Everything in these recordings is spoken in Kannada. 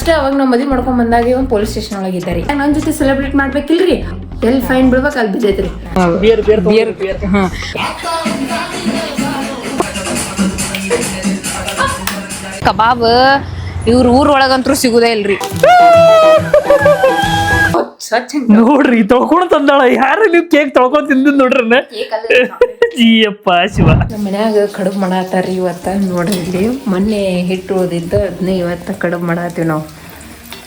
ಅಷ್ಟೇ ಅವಾಗ ನಾವು ಮದುವೆ ಮಾಡ್ಕೊಂಡ್ ಬಂದಾಗ ಒಂದು ಪೊಲೀಸ್ ಸ್ಟೇಷನ್ ಒಳಗೆ ಇದ್ದಾರೆ. ನನ್ನ ಜೊತೆ ಸೆಲೆಬ್ರೇಟ್ ಮಾಡ್ಬೇಕಿಲ್ರಿ? ಎಲ್ಲಿ ಫೈನ್ ಬಿಡ್ಬೇಕು ಅಲ್ಲಿ ಬಿದ್ದೈತ್ರಿ. ಬಿಯರ್ ಬಿಯರ್ ಬಿಯರ್ ಬಿಯರ್ ಹಾ. ಕಬಾಬ್ ಇವ್ರ ಊರ್ ಒಳಗಂತೂ ಸಿಗುದೇ ಇಲ್ರಿ. ಸ್ವಚ್ಛ ನೋಡ್ರಿ ತೊಳ್ಕೊಂಡು ತಂದಾಳ. ಯಾರು ನೀವು ಕೇಕ್ ತೊಳ್ಕೊಂಡ್ ತಿಂದ್ ನೋಡ್ರಿ ಜಿಯಪ್ಪ ಶಿವ. ನಮ್ಮ ಮನ್ಯಾಗ ಕಡುಬು ಮಾಡತ್ತಾರ್ರಿ ಇವತ್ತ. ನೋಡ್ರಿ ಇಲ್ಲಿ ಮೊನ್ನೆ ಹಿಟ್ಟು ಉಳ್ದಿದ್ದು ಅದನ್ನ ಇವತ್ತ ಕಡುಬು ಮಾಡತ್ತೀವಿ ನಾವು.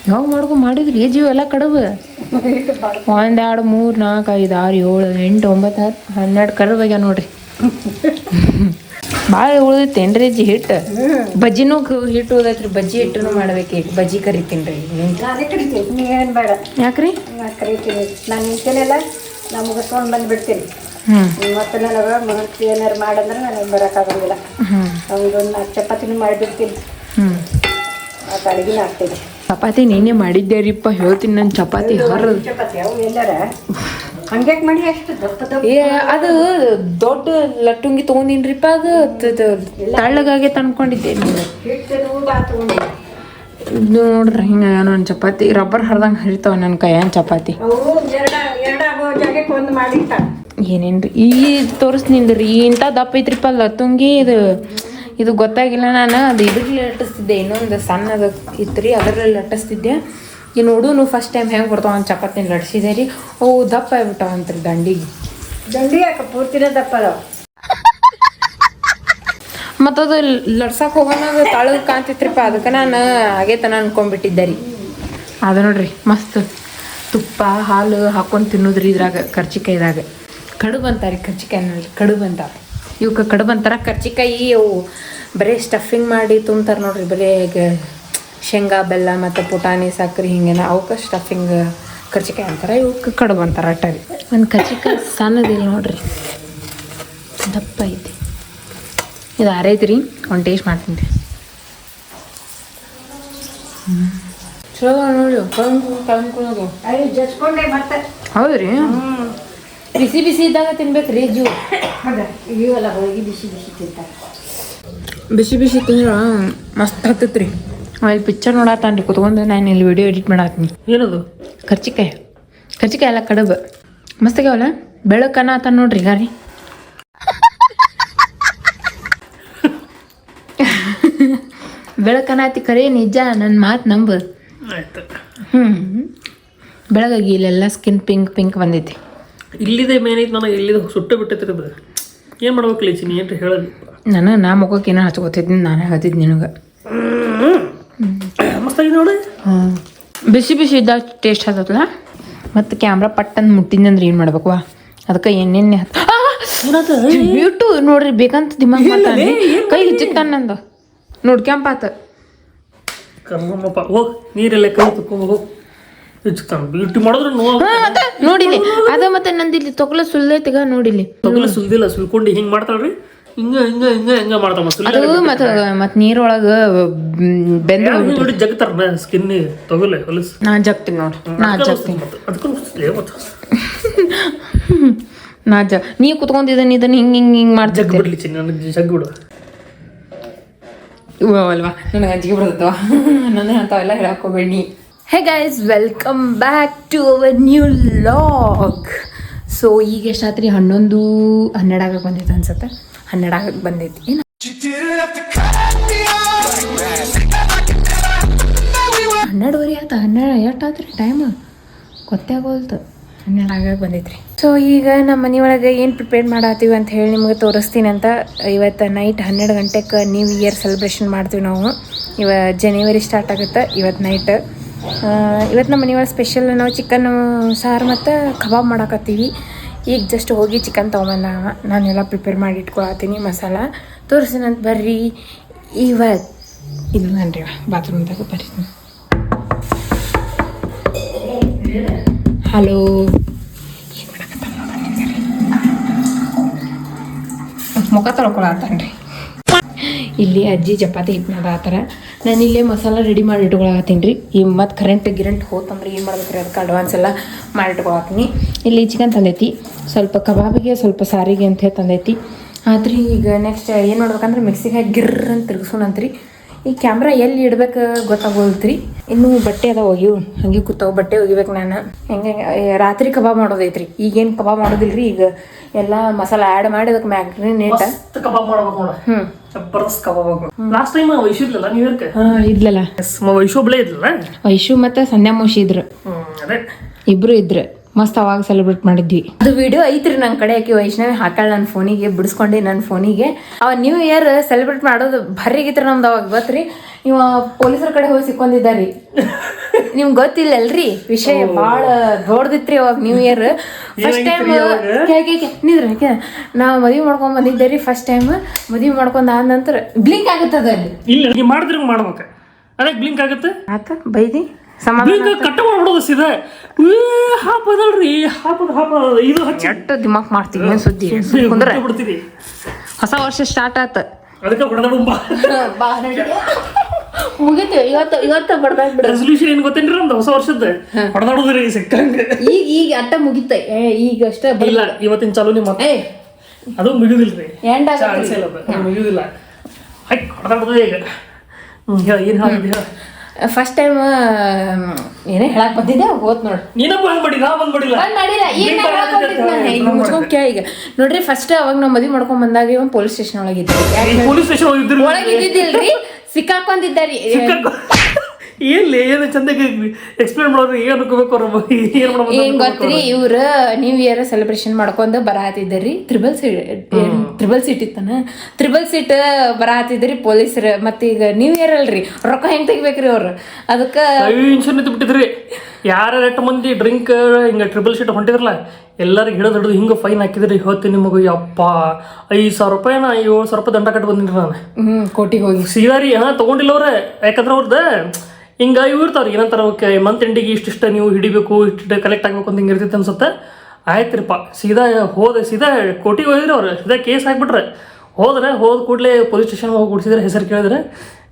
ಯಾವಾಗ ಮಾಡ್ಕೊ ಮಾಡಿದ್ರಿ? ಜೀವ ಎಲ್ಲ ಕಡುಬು? ಒಂದ್ ಎರಡು ಮೂರು ನಾಲ್ಕು ಐದು ಆರು ಏಳು ಎಂಟು ಒಂಬತ್ತು ಹತ್ತು ಹನ್ನೆರಡು ಕಡುಬು ಆಗ್ಯಾವ ನೋಡ್ರಿ. ಭಾಳ ಉಳ್ದೈತೇನ್ರಿ ಅಜ್ಜಿ ಹಿಟ್ಟು. ಬಜ್ಜಿನೂ ಹಿಟ್ಟು ಉಳ್ದೈತ್ರಿ ಬಜ್ಜಿ ಹಿಟ್ಟನು ಮಾಡ್ಬೇಕು. ಈಗ ಬಜ್ಜಿ ಕರಿತೀನಿ ರೀ ನಾನೇ ಕರಿತೀನಿ ನೀವೇನು ಬೇಡ. ಯಾಕ್ರಿ? ನಾನು ಕರಿತೀನಿ. ನಾನು ನಿಂತೇನೆಲ್ಲ ನಾನು ಮುಗಿಸ್ಕೊಂಡು ಬಂದ್ಬಿಡ್ತೀನಿ. ಮತ್ತೆ ಮತ್ತು ನನಗೆ ಮಗನಿಗೆ ಏನಾರು ಮಾಡಂದ್ರೆ ನನಗೆ ಬರೋಕ್ಕಾಗಂಗಿಲ್ಲ ಒಂದು ನಾಲ್ಕು ಚಪಾತಿನೂ ಮಾಡಿಬಿಡ್ತೀನಿ. ಮತ್ತು ಅಡುಗೆನ ಆಗ್ತೈತಿ ಚಪಾತಿ ನೀನೇ ಮಾಡಿದ್ದೆ ರೀಪ್ಪ ಹೇಳ್ತೀನಿ ನಾನು ಚಪಾತಿ ಹರ ಚಪಾತಿ ಅವು ಎಲ್ಲಾರ? ಹಂಗ್ಯಾಕೆ ಮಾಡಿ ಅಷ್ಟು ದಪ್ಪ ದಪ್ಪ ಏ ಅದು ದೊಡ್ಡ ಲಟ್ಟುಂಗಿ ತಗೊಂಡಿನ್ರಿಪ್ಪ ಅದು ತಳ್ಳಗಾಗೆ ತಂದ್ಕೊಂಡಿದ್ದೆ. ನೋಡ್ರಿ ಹಿಂಗ ನನ್ನ ಚಪಾತಿ ರಬ್ಬರ್ ಹರಿದಂಗೆ ಹರಿತಾವ ನನ್ನ ಚಪಾತಿ? ಜಾಗಕ್ಕೆ ಒಂದು ಮಾಡಿಟ್ಟ. ಏನೇನ್ರಿ ಈ ತೋರಿಸ್ನಿಂದ್ರಿ ಇಂಥ ದಪ್ಪ ಐತ್ರಿಪ್ಪ ಲತ್ತುಂಗಿ ಇದು ಇದು ಗೊತ್ತಾಗಿಲ್ಲ ನಾನು ಅದು ಇದ್ರಲ್ಲಿ ಲಟ್ಟಿಸ್ತಿದ್ದೆ ಇನ್ನೊಂದು ಸಣ್ಣದ ಇತ್ತು ರೀ ಅದರಲ್ಲಿ ಲಟ್ಟಿಸ್ತಿದ್ದೆ. ಈ ನೋಡೂನು ಫಸ್ಟ್ ಟೈಮ್ ಹೆಂಗೆ ಬರ್ತಾವ ಒಂದು ಚಪಾತಿನ ಲಡ್ಸಿದೆ ರೀ. ಓ ದಪ್ಪ ಆಗ್ಬಿಟ್ಟಾವಂತ್ರಿ ದಂಡಿಗೆ. ದಂಡಿ ಯಾಕೆ ಪೂರ್ತಿನೇ ದಪ್ಪ ಅದಾವ? ಮತ್ತದು ಲಡ್ಸಕ್ಕೆ ಹೋಗೋಣ ತಳಗ್ ಕಾಣ್ತಿತ್ರಿಪ್ಪ. ಅದಕ್ಕೆ ನಾನು ಆಗೇತನ ಅನ್ಕೊಂಡ್ಬಿಟ್ಟಿದ್ದೆ ರೀ. ಅದು ನೋಡ್ರಿ ಮಸ್ತ್. ತುಪ್ಪ ಹಾಲು ಹಾಕೊಂಡು ತಿನ್ನೋದ್ರಿ ಇದ್ರಾಗ ಕರ್ಚಿಕಾಯಿದಾಗ. ಕಡುಬು ಅಂತಾರೆ ಕರ್ಚಿಕಾಯಿ ನೋಡಿ ಕಡುಬು ಅಂತಾರೆ ಇವಕ್ಕೆ ಕಡುಬು ಅಂತಾರೆ. ಕರ್ಚಿಕಾಯಿ ಅವು ಬರೀ ಸ್ಟಫಿಂಗ್ ಮಾಡಿ ತುಂಬ್ತಾರೆ ನೋಡ್ರಿ ಬರೀ ಶೇಂಗಾ ಬೆಲ್ಲ ಮತ್ತು ಪುಟಾಣಿ ಸಕ್ಕರೆ ಹಿಂಗೇನ ಅವಕ್ಕೆ ಸ್ಟಫಿಂಗ್ ಕರ್ಚಿಕಾಯಿ ಅಂತಾರೆ ಇವಕ್ಕೆ ಕಡುಬು ಅಂತಾರೆ ಅಟ್ಟಾರಿ ಒಂದು ಕರ್ಚಿಕಾಯಿ ಸಣ್ಣದಿಲ್ಲ ನೋಡ್ರಿ. ದಪ್ಪ ಐತಿ. ಇದು ಆರೈತ್ರಿ ಒಂದು ಟೇಸ್ಟ್ ಮಾಡ್ತೀನಿ ರೀ. ಚಲೋ ನೋಡಿ ಕಳ್ಕೊಳ್ಳೋದು ಮತ್ತೆ ಹೌದ್ರಿ? ಬಿಸಿ ಬಿಸಿ ಇದ್ದಾಗ ತಿನ್ಬೇಕ್ರಿ ಜೂ ಹೌದ ಇವೆಲ್ಲ ಹೋಗಿ ಬಿಸಿ ಬಿಸಿ ತಿಂತಾರೆ. ಬಿಸಿ ಬಿಸಿ ತಿಂದ್ರ ಮಸ್ತ್ ಹತ್ತತ್ರಿ. ಅಲ್ಲಿ ಪಿಕ್ಚರ್ ನೋಡತ್ತಾನ್ರಿ ಕುತ್ಕೊಂಡು ನಾನು ಇಲ್ಲಿ ವಿಡಿಯೋ ಎಡಿಟ್ ಮಾಡತ್ತೀನಿ ಏನದು? ಕರ್ಚಿಕಾಯಿ. ಕರ್ಚಿಕಾಯಿ ಎಲ್ಲ ಕಡುಬು. ಮಸ್ತಾಗ್ಯಾವಲ್ಲ ಬೆಳಕನ್ನ ಆತ ನೋಡ್ರಿ ಗಾರಿ. ಬೆಳಕನಾತಿ ಕರೆ ನಿಜ ನನ್ನ ಮಾತು ನಂಬು. ಹ್ಮ್. ಹ್ಞೂ ಬೆಳಗಾಗಿ ಇಲ್ಲೆಲ್ಲ ಸ್ಕಿನ್ ಪಿಂಕ್ ಪಿಂಕ್ ಬಂದೈತಿ. ಇಲ್ಲಿದೆ ಮೇನೈತಿ ನನಗೆ ಇಲ್ಲಿದೆ ಸುಟ್ಟು ಬಿಟ್ಟೈತಿ ಏನು ಮಾಡ್ಬೇಕು ಲೀಚಿನಿ? ಏನು ಹೇಳಲಿ ನಾನು ನಾ ಮುಖಕ್ಕೆ ಏನೋ ಹಚ್ಕೋತಿದ್ದೀನಿ ನಾನು ಹೇಳ್ತಿದ್ದು ನಿನಗೆ. ನೋಡಿ. ಬಿಸಿ ಬಿಸಿ ಇದ್ದಾಗ ಟೇಸ್ಟ್ ಹತ್ತಲ್ಲ ಮತ್ತು ಕ್ಯಾಮ್ರಾ ಪಟ್ಟಂದು ಮುಟ್ಟಿದ್ನಂದ್ರೆ ಏನು ಮಾಡ್ಬೇಕು ವಾ? ಅದಕ್ಕೆ ಎಣ್ಣೆಣ್ಣೆ ಇಟ್ಟು ನೋಡ್ರಿ ಬೇಕಂತ ದಿಮಾಗ್ ಮಾಡ್ತಾನೆ. ಕೈ ಹಿಚ್ಚಿತ್ತಾನ ನಂದು. ನೋಡ್ಕ್ಯಾಂಪಾತ ಕರ್ಮಪ್ಪ ಹೋಗ್ ನೀರೆಲ್ಲ ಕೈ ತಕೊಂಡು ಹೋಗ್. ಬ್ಯೂಟಿ ಮಾಡಿದ್ರೆ ನೋಡಿಲಿ. ಅದ ಮತ್ತೆ ನಂದಿಲ್ಲಿ ಇಲ್ಲಿ ತೊಗಲ ಸುಲ್ದೈತಿಗ ನೋಡಿಲಿ. ತೊಗಲ ಸುಲ್ದಿಲ್ಲ ಸುಲ್ಕೊಂಡು ಹಿಂಗೆ ಮಾಡ್ತಾಳ್ರಿ. ಹಿಂಗ ಹಿಂಗ ಹಿಂಗ ಹಿಂಗ ಮಾಡ್ತಾವ ಅದು ಮತ್ತೆ ಮತ್ತೆ ನೀರೊಳಗೆ ಬೆಂದ ನೋಡಿ ಜಗತ್ತಾರ ಸ್ಕಿನ್ ತಗೊಲೆ ಹೊಲಸ್. ನಾ ಜಗ್ತೀನಿ ನೋಡಿ ನಾ ಜಗ್ತೀನಿ. ನಾ ಜ ನೀ ಕುತ್ಕೊಂಡಿದ್ದಾನೆ ಇದನ್ನ ಹಿಂಗೆ ಹಿಂಗೆ ಹಿಂಗೆ ಜಗ್ ಮಾಡ್ತಿದ್ದೆ ಬಿಡ್ಲಿ ಚಿನ್ನ ನನಗೆ ಜಗ್ ಬಿಡು. ಅಲ್ವಾ? ನನಗೆ ಅಂಜಿಕೆ ಬಿಡ್ತವ ನನಗೆ ಅಂಥವೆಲ್ಲ ಹೇಳಕ್ಕೋಬೇಡಿ hey guys welcome back to our new vlog so ಈಗ ಎಷ್ಟಾತ್ರಿ ಹನ್ನೊಂದು ಹನ್ನೆರಡಾಗ ಬಂದಿತ್ತು ಬಂದೈತೆ ಅನ್ಸತ್ತೆ. ಆಗಕ್ಕೆ ಬಂದೈತಿ. ಏನು ಹನ್ನೆರಡುವರೆ ಆತ, ಹನ್ನೆರಡು, ಎಷ್ಟಾತ್ರಿ ಟೈಮ್ ಗೊತ್ತೇ ಆಗೋಲ್ತು ಹನ್ನೆರಡು ಆಗಕ್ಕೆ ಬಂದೈತ್ರಿ. ಸೊ ಈಗ ನಮ್ಮ ಮನೆಯೊಳಗೆ ಏನು ಪ್ರಿಪೇರ್ ಮಾಡತ್ತೀವಿ ಅಂತ ಹೇಳಿ ನಿಮಗೆ ತೋರಿಸ್ತೀನಿ ಅಂತ. ಇವತ್ತು ನೈಟ್ ಹನ್ನೆರಡು ಗಂಟೆಗೆ ನ್ಯೂ ಇಯರ್ ಸೆಲೆಬ್ರೇಷನ್ ಮಾಡ್ತೀವಿ ನಾವು. ಇವ ಜನವರಿ ಸ್ಟಾರ್ಟ್ ಆಗುತ್ತೆ ಇವತ್ತು ನೈಟ್ ಇವತ್ತು ನಮ್ಮ ಮನೆಯೊಳಗೆ ಸ್ಪೆಷಲ್ ನಾವು ಚಿಕನ್ ಸಾರು ಮತ್ತು ಕಬಾಬ್ ಮಾಡಾಕತ್ತೀವಿ. ಈಗ ಜಸ್ಟ್ ಹೋಗಿ ಚಿಕನ್ ತೊಗೊಂಬಂದ ನಾನೆಲ್ಲ ಪ್ರಿಪೇರ್ ಮಾಡಿ ಇಟ್ಕೊಳತ್ತೀನಿ, ಮಸಾಲ. ತೋರಿಸ್ತೀನಿ ಅಂತ ಬರ್ರಿ. ಇವ ಇದು ನನ್ರಿ ಬಾತ್ರೂಮ್ದಾಗ ಬರ್ರಿ. ಹಲೋ ಮುಖ ತೊಳ್ಕೊಳತ್ತಾನ್ರಿ. ಇಲ್ಲಿ ಅಜ್ಜಿ ಚಪಾತಿ ಹಿಟ್ಟು ಆತರ. ನಾನು ಇಲ್ಲೇ ಮಸಾಲ ರೆಡಿ ಮಾಡಿ ಇಟ್ಕೊಳಕತ್ತೀನಿ ರೀ. ಈ ಮತ್ತು ಕರೆಂಟ್ ಗಿರೆಂಟ್ ಹೋತಂದ್ರೆ ಏನು ಮಾಡ್ಬೇಕ್ರಿ ಅದಕ್ಕೆ ಅಡ್ವಾನ್ಸ್ ಎಲ್ಲ ಮಾಡಿ ಇಟ್ಕೊಳತ್ತೀನಿ ಇಲ್ಲಿ ಚಿಕನ್ ತಂದೈತಿ. ಸ್ವಲ್ಪ ಕಬಾಬಿಗೆ, ಸ್ವಲ್ಪ ಸಾರಿಗೆ ಅಂತ ಹೇಳಿ ತಂದೈತಿ. ಆದ್ರೆ ಈಗ ನೆಕ್ಸ್ಟ್ ಏನು ಮಾಡ್ಬೇಕಂದ್ರೆ, ಮಿಕ್ಸಿಗೆ ಹಾಕಿ ಗಿರ್ರ್ ಅಂತ ತಿರ್ಗಿಸೋಣಂತ್ರಿ. ಈ ಕ್ಯಾಮ್ರಾ ಎಲ್ಲಿ ಇಡ್ಬೇಕು ಗೊತ್ತಾಗೋದ್ರಿ ಇನ್ನು ಬಟ್ಟೆ ಅದ ಒಗಿವು ಹಂಗೆ ಕೂತಾವ ಬಟ್ಟೆ ಒಗಿಬೇಕು ನಾನು. ಹೆಂಗೆ ರಾತ್ರಿ ಕಬಾಬ್ ಮಾಡೋದೈತ್ರಿ. ಈಗೇನು ಕಬಾಬ್ ಮಾಡೋದಿಲ್ರಿ ಈಗ. ಎಲ್ಲ ಮಸಾಲ ಆ್ಯಡ್ ಮಾಡಿ ಅದಕ್ಕೆ ಮ್ಯಾಗ್ರಿ ನೀಟ್ ಕಬಾಬ್ ಮಾಡ್ಬೇಕು ಜಬರ್ದಸ್ತ್ ಕಬಾಬ್ ಲಾಸ್ಟ್ ಟೈಮ್ ವೈಶು ಇದ್ಲಲ್ಲ ನ್ಯೂ ಇಯರ್ಗೆ ಹಾ ಇದ್ಲಲ್ಲ. ವೈಶು ಒಬ್ಳೇ ಇದ್ಲಲ್ಲ? ವೈಶು ಮತ್ತೆ ಸಂಧ್ಯಾ ಮೋಶಿ ಇದ್ರು ಅದೇ. ಇಬ್ರು ಇದ್ರು. ಮಸ್ತ್ ಅವಾಗ ಸೆಲೆಬ್ರೇಟ್ ಮಾಡಿದ್ವಿ. ಅದು ವಿಡಿಯೋ ಐತ್ರಿ ನನ್ನ ಕಡೆ ಆಕಿ ವೈಷ್ಣವಿ ಹಾಕಾಳ ನನ್ನ ಫೋನಿಗೆ ಬಿಡಿಸ್ಕೊಂಡೆ ನನ್ನ ಫೋನಿಗೆ ಅವ ನ್ಯೂ ಇಯರ್ ಸೆಲೆಬ್ರೇಟ್ ಮಾಡೋದು ಭಾರಿ ಆಗಿತ್ರಿ ನಮ್ದು ಅವಾಗ ಗೊತ್ತ್ರಿ? ಇವ ಪೊಲೀಸರ ಕಡೆ ಹೋಗಿ ಸಿಕ್ಕೊಂಡಿದ್ದಾರಿ. ನಿಮ್ಗೆ ಗೊತ್ತಿಲ್ಲ ಅಲ್ರಿ? ವಿಷಯ ಭಾಳ ದೊಡ್ಡದಿತ್ರಿ ಅವಾಗ ನ್ಯೂ ಇಯರ್ ಫಸ್ಟ್ ಟೈಮ್ ನಿದ್ರ ನಾವು ಮದುವೆ ಮಾಡ್ಕೊಂಡ್ ಬಂದಿದ್ದೆ ರೀ ಫಸ್ಟ್ ಟೈಮ್ ಮದುವೆ ಮಾಡ್ಕೊಂಡ್ ಆದ ನಂತರ ಬ್ಲಿಂಕ್ ಆಗುತ್ತದ ಅಲ್ಲಿ? ಇಲ್ಲ ಮಾಡಿದ್ರೆ ಮಾಡ್ಬೇಕು. ಅದಕ್ಕೆ ಬ್ಲಿಂಕ್ ಆಗುತ್ತೆ? ಆತ ಬೈದಿ? ಸಮಾಧಾನ ಬ್ಲಿಂಕ್ ಕಟ್ಟ ಮಾಡ್ಬಿಡೋದು ಸೀದಾ. ಹಾಪ್ ಅದಲ್ರಿ ಹಾಪ್ ಹಾಪ್ ಇದು ಹಚ್ಚಿ. ಎಟ್ಟು ದಿಮಾಕ್ ಮಾಡ್ತೀವಿ ಏನು ಸುದ್ದಿ? ಕುಂದ್ರ? ಬಿಡ್ತೀರಿ. ಹೊಸ ವರ್ಷ ಸ್ಟಾರ್ಟ್ ಆತ. ಅದಕ್ಕೆ ಹೊಡೆದಾಡುಂಬ ಮುಗಿತು ಇವತ್ತು ಇವತ್ತು ಬಡ್ದಾಗ ಬಿಡ. ರೆಸೊಲ್ಯೂಷನ್ ಏನ್ ಗೊತ್ತೇನ್ರಿ ನಮ್ದು? ಹೊಸ ವರ್ಷದ ಹೊಡೆದಾಡೋದ್ರಿ ಸಿಕ್ಕಂಗ. ಈಗ ಈಗ ಅಟ್ಟ ಮುಗಿತ. ಏ ಈಗ ಅಷ್ಟ ಇಲ್ಲ ಇವತ್ತಿನ ಚಾಲು ನಿಮ್ಮ ಅದು ಮುಗಿದಿಲ್ರಿ ಎಂಡ್ ಮುಗಿದಿಲ್ಲ ಹೈಕ್ ಹೊಡೆದಾಡೋದು ಈಗ ಹೇಳ ಏನ್ ಫಸ್ಟ್ ಟೈಮ್ ಏನೇ ಹೇಳಕ್ ಬಂದಿದ್ದೆ ಹೋತ್ ನೋಡ್ರಿ ನೀನಪ್ಪ ಹಂಗ್ ಮಾಡಿ ನಾ ಬಂದ್ ಮಾಡಿಲ್ಲ. ಈಗ ಮುಚ್ಕೊಂಡ್ ಕೇಳಿ ಈಗ ನೋಡ್ರಿ ಫಸ್ಟ್ ಅವಾಗ ನಾವು ಮದ್ವಿ ಮಾಡ್ಕೊಂಡ್ ಬಂದಾಗ ಪೊಲೀಸ್ ಸ್ಟೇಷನ್ ಒಳಗಿದ್ರಿ ಪೊಲೀಸ್ ಸ್ಟೇಷನ್ ಒಳಗಿದ್ದಿಲ್ರಿ ಸಿಕ್ಕಾಕೊಂಡಿದ್ದಾರಿ. ಏನ್ಲಿ ಏನು ಚಂದಕ್ಕೆ ಎಕ್ಸ್ಪ್ಲೇನ್ ಮಾಡೋರು ಏನು ಅನ್ಕೋಬೇಕು ಅವ್ರ ಏನು ಮಾಡ್ಬೇಕು ಏನ್ ಗೊತ್ತ್ರಿ ಇವ್ರ ನ್ಯೂ ಇಯರ್ ಸೆಲೆಬ್ರೇಷನ್ ಮಾಡ್ಕೊಂಡು ಬರಹತ್ತಿದ್ದರಿ ತ್ರಿಬಲ್ ಸೀಟ್ ತ್ರಿಬಲ್ ಸೀಟ್ ಇತ್ತನ? ತ್ರಿಬಲ್ ಸೀಟ್ ಬರಹತ್ತಿದ್ರಿ ಪೊಲೀಸರು. ಮತ್ತೆ ಈಗ ನ್ಯೂ ಇಯರ್ ಅಲ್ರಿ ರೊಕ್ಕ ಹೆಂಗ್ ತೆಗಿಬೇಕ್ರಿ ಅವ್ರು? ಅದಕ್ಕೆ ಟೆನ್ಷನ್ ಇತ್ತು ಬಿಟ್ಟಿದ್ರಿ. ಯಾರ ಎಷ್ಟು ಮಂದಿ ಡ್ರಿಂಕ್ ಹಿಂಗ ಟ್ರಿಬಲ್ ಸೀಟ್ ಹೊಂಟಿದ್ರಲ್ಲ ಎಲ್ಲರಿಗೆ ಹಿಡಿದು ಹಿಡಿದು ಹಿಂಗ ಫೈನ್ ಹಾಕಿದ್ರಿ. ಇವತ್ತು ನಿಮಗೆ ಯಪ್ಪ ಐದು ಸಾವಿರ ರೂಪಾಯಿ ನಾ ಏಳು ಸಾವಿರ ರೂಪಾಯಿ ದಂಡ ಕಟ್ಟಿ ಬಂದಿನಿ ನಾನು. ಹ್ಞೂ ಕೋಟಿಗೆ ಹೋಗಿ. ಸೀದಾ ರೀ ಹಾ ತಗೊಂಡಿಲ್ಲ ಅವ್ರೆ. ಯಾಕಂದ್ರೆ ಅವ್ರದ್ದು ಹಿಂಗ ಇವು ಇರ್ತಾವ್ರಿ ಏನಂತಾರ ಓಕೆ ಮಂತ್ ಎಂಡಿಗೆ ಇಷ್ಟಿಷ್ಟ ನೀವು ಹಿಡಿಬೇಕು ಇಷ್ಟು ಕಲೆಕ್ಟ್ ಆಗ್ಬೇಕು ಅಂತ ಹಿಂಗೆ ಅನ್ಸುತ್ತೆ. ಆಯ್ತ್ರಿಪ್ಪ, ಸೀದಾ ಹೋದ, ಸೀದಾ ಕೋಟಿಗೆ ಹೋಗಿದ್ರು ಅವ್ರು, ಸೀದಾ ಕೇಸ್ ಹಾಕ್ಬಿಟ್ರೆ. ಹೋದ್ರೆ ಹೋದ ಕೂಡಲೇ ಪೊಲೀಸ್ ಸ್ಟೇಷನ್ ಹೋಗಿ ಕೊಡ್ಸಿದ್ರೆ ಹೆಸರು ಕೇಳಿದ್ರೆ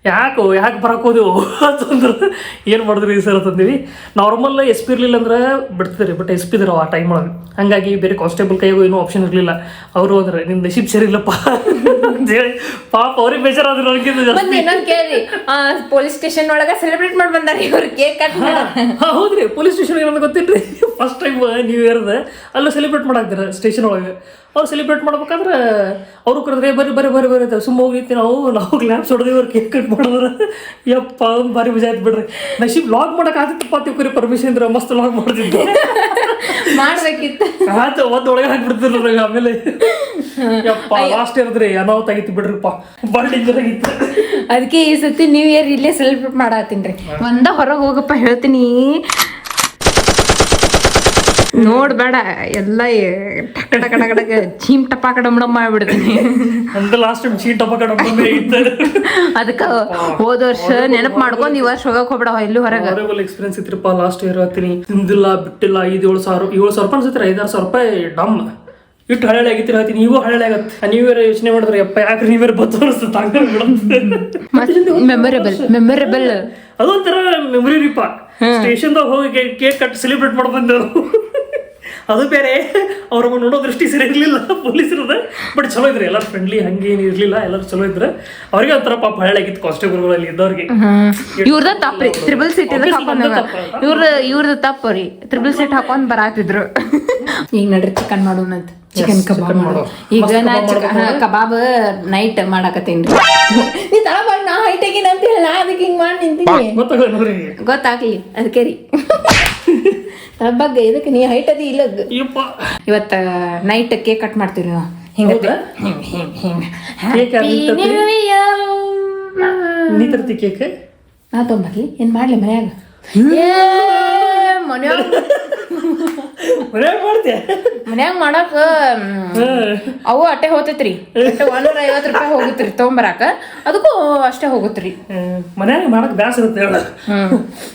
ಯಾಕೋ ಯಾಕೆ ಬರಕ್ಕೆ ಹೋದೆವು ಅಂತಂದ್ರೆ ಏನು ಮಾಡಿದ್ರಿ ಸರ್ ಅಂತಂದೀವಿ ನಾರ್ಮಲ್ ಎಸ್ ಪಿ ಇರಲಿಲ್ಲ ಅಂದ್ರೆ ಬಿಡ್ತಿದ್ರಿ ಬಟ್ ಎಸ್ ಪಿ ಇದ್ರು ಆ ಟೈಮ್ ಒಳಗೆ. ಹಂಗಾಗಿ ಬೇರೆ ಕಾನ್ಸ್ಟೇಬಲ್ ಕೈಗೂ ಏನೂ ಆಪ್ಷನ್ ಇರಲಿಲ್ಲ. ಅವರು ಅಂದ್ರೆ ನಿಮ್ಮ ನಶೀಬ್ ಸರಿಯಿಲ್ಲಪ್ಪ ಅಂತೇಳಿ ಪಾಪ ಅವ್ರಿಗೆ ಬೇಜಾರಾದ್ರು ನನಗಿಂತ ಜಾಸ್ತಿ. ಕೇಳಿ ಪೊಲೀಸ್ ಸ್ಟೇಷನ್ ಒಳಗೆ ಸೆಲೆಬ್ರೇಟ್ ಮಾಡಿ ಬಂದಾರೆ ಇವ್ರು ಕೇಕ್ ಕಟ್ ಹೌದ್ರಿ ಪೊಲೀಸ್ ಸ್ಟೇಷನ್ ಏನಂತ ಗೊತ್ತಿಲ್ರಿ. ಫಸ್ಟ್ ಟೈಮ್ ನ್ಯೂ ಇಯರ್ದ ಅಲ್ಲೂ ಸೆಲೆಬ್ರೇಟ್ ಮಾಡಾಕ್ತಾರೆ ಸ್ಟೇಷನ್ ಒಳಗೆ. ಅವ್ರು ಸೆಲೆಬ್ರೇಟ್ ಮಾಡ್ಬೇಕಂದ್ರೆ ಅವರು ಕರೆದ್ರೆ ಬರೀ ಬರೀ ಬರೀ ಬರೀ ಸುಮ್ಮ ಹೋಗಿತ್ತು ನಾವು ನಾವು ಗ್ಲಾಪ್ಸ್ ಹೊಡೆದಿ ಅವ್ರು ಕೇಕ್ ಕಟ್ ಮಾಡಿದ್ರೆ ಯಪ್ಪ ಭಾರಿ ಬಾರಿ ಮಜಾ ಆಯ್ತು ಬಿಡ್ರಿ. ನಶೀಬ್ ಲಾಗ್ ಮಾಡಕ್ ಆಗ್ತಿತ್ತಪ್ಪ ತಿಳ್ಕೊರಿ ಪರ್ಮಿಷನ್ ಇದ್ರೆ ಮಸ್ತ್ ಲಾಗ್ ಮಾಡ್ತಿದ್ದು. ಮಾಡ್ಬೇಕಿತ್ತು. ಆಯ್ತು ಒಂದ್ ಒಳಗೆ ಹಾಕ್ಬಿಡ್ತಿರ್ಲ ನಂಗೆ ಆಮೇಲೆ. ಯಪ್ಪ ಲಾಸ್ಟ್ ಇರದ್ರಿ ಅನಾಹುತ ಆಗಿತ್ತು ಬಿಡ್ರಿಪ್ಪ. ಬಾರಿ ಡೇಂಜರ್ ಆಗಿತ್ತು. ಅದಕ್ಕೆ ಈ ಸತಿ ನ್ಯೂ ಇಯರ್ ಇಲ್ಲೇ ಸೆಲೆಬ್ರೇಟ್ ಮಾಡತ್ತೀನ್ರಿ ಒಂದ ಹೊರಗೆ ಹೋಗಪ್ಪ ಹೇಳ್ತೀನಿ. ನೋಡ್ಬೇಡ ಎಲ್ಲ ಟಕ ಟಕ ಟಕ ಟಕ ಚೀಮ್ ಟಪಾಕ ಡಮ್ ಮಾಡ್ಬಿಡ್ತೀನಿ. ಅಂದ್ರೆ ಲಾಸ್ಟ್ ಟೈಮ್ ಟಪ ಅದಕ್ಕೆ ಹೋದ ವರ್ಷ ನೆನಪು ಮಾಡ್ಕೊಂಡು ಈ ವರ್ಷ ಹೋಗಕ್ ಹೋಗ್ಬೇಡ ಎಲ್ಲೂ ಹೊರಗೆ. ಎಕ್ಸ್ಪೀರಿಯನ್ಸ್ ಇತ್ರಿಪ್ಪ ಲಾಸ್ಟ್ ಇಯರ್ ಹತ್ತಿನಿ ತಿಂದಿಲ್ಲ ಬಿಟ್ಟಿಲ್ಲ ಐದು ಏಳು ಸಾವಿರ ಏಳು ಸಾವಿರ ರೂಪಾಯಿ ಅನ್ಸುತ್ತೆ ಐದಾರು ಸಾವಿರ ರೂಪಾಯಿ ಡಮ್. ಇಟ್ಟು ಹಳೆ ಆಗಿತ್ತು ಹೇಳ್ತೀನಿ ನೀವು ಹಳೆ ಆಗತ್ತೆ. ನೀವೇ ಯೋಚನೆ ಮಾಡಿದ್ರೆ ಯಪ್ಪ ಯಾಕೆ ನ್ಯೂ ಇಯರ್ ಬತ್ತು ವರ್ಷ ಹಂಗ ಮೆಮೊರೇಬಲ್ ಮೆಮೊರೇಬಲ್ ಅದೊಂಥರ ಮೆಮೊರಿ ರೀಪ ಸ್ಟೇಷನ್ದಾಗ ಹೋಗಿ ಕೇಕ್ ಕಟ್ ಸೆಲೆಬ್ರೇಟ್ ಮಾಡಿ ಬಂದೆವು ಅದು ಬೇರೆ. ಅವ್ರ ನೋಡೋ ದೃಷ್ಟಿ ಸರಿ ಇರಲಿಲ್ಲ ಪೊಲೀಸರದ. ಬಟ್ ಚಲೋ ಇದ್ರೆ ಎಲ್ಲರೂ ಫ್ರೆಂಡ್ಲಿ ಹಂಗೆ ಏನು ಇರಲಿಲ್ಲ ಎಲ್ಲರೂ ಚಲೋ ಇದ್ರೆ. ಅವ್ರಿಗೆ ಒಂಥರ ಪಾಪ ಹಳೆ ಆಗಿತ್ತು ಕಾನ್ಸ್ಟೇಬಲ್ಗಳಲ್ಲಿ ಇದ್ದವ್ರಿಗೆ. ಇವ್ರದ ತ್ರಿಬಲ್ ಸೀಟ್ ಇದಕ್ಕೆ ಹಾಕೊಂಡ್ ಇವ್ರ ಇವ್ರದ ತಪ್ಪು ರೀ ತ್ರಿಬಲ್ ಸೀಟ್ ಹಾಕೊಂಡ್ ಬರಾತಿದ್ರು. ಈಗ ನಡ್ರಿ ಚಿಕನ್ ಮಾಡೋಣಂತ ಚಿಕನ್ ಕಬಾಬ್ ಮಾಡೋ ಈಗ ನಾ ಚಿಕನ್ ಕಬಾಬ್ ನೈಟ್ ಮಾಡಾಕತ್ತೀನಿ ನೀ ತಳ ಮಾಡಿ ನಾ ಹೈಟ್ ಆಗಿನ ಅಂತ ಹೇಳಿ ಅದಕ್ಕೆ ಹಿಂಗ್ ಮಾಡಿ ನಿಂತೀನಿ. ಗೊತ್ತಾಗಲ್ಲ ನೋಡ್ರಿ ಗೊತ್ತಾಗ್ಲಿ ಅದಕ್ಕೆ ರೀ ಬಗ್ಗೆ ಇದಕ್ಕೆ ನೀ ಹೈಟ್ ಅದಿ ಇಲ್ಲ ಯಪ್ಪ. ಇವತ್ತ ನೈಟ್ ಕೇಕ್ ಕಟ್ ಮಾಡ್ತೀವಿ ನಾವು. ಹಿಂಗ. ನೀ ತರ್ತಿ ಕೇಕ್ ನಾ ತೊಂಬರ್ಲಿ ಏನ್ ಮಾಡ್ಲಿ ಮನ್ಯಾಗ? ಮನ್ಯಾಗ ಮನ್ಯಾಗ ಮಾಡ್ತೀಯ ಮನ್ಯಾಗ ಮಾಡಕ್ ಅವು ಅಟ್ಟೆ ಹೋತೈತ್ರಿ ಒಂದೂರ ಐವತ್ತು ರೂಪಾಯಿ ಹೋಗುತ್ರಿ ತೊಗೊಂಬರಾಕ ಅದಕ್ಕೂ ಅಷ್ಟೇ ಹೋಗುತ್ರಿ ಮನ್ಯಾಗ ಮಾಡಕ್ ಬ್ಯಾಸರ ಇರುತ್ತೆ ಹೇಳ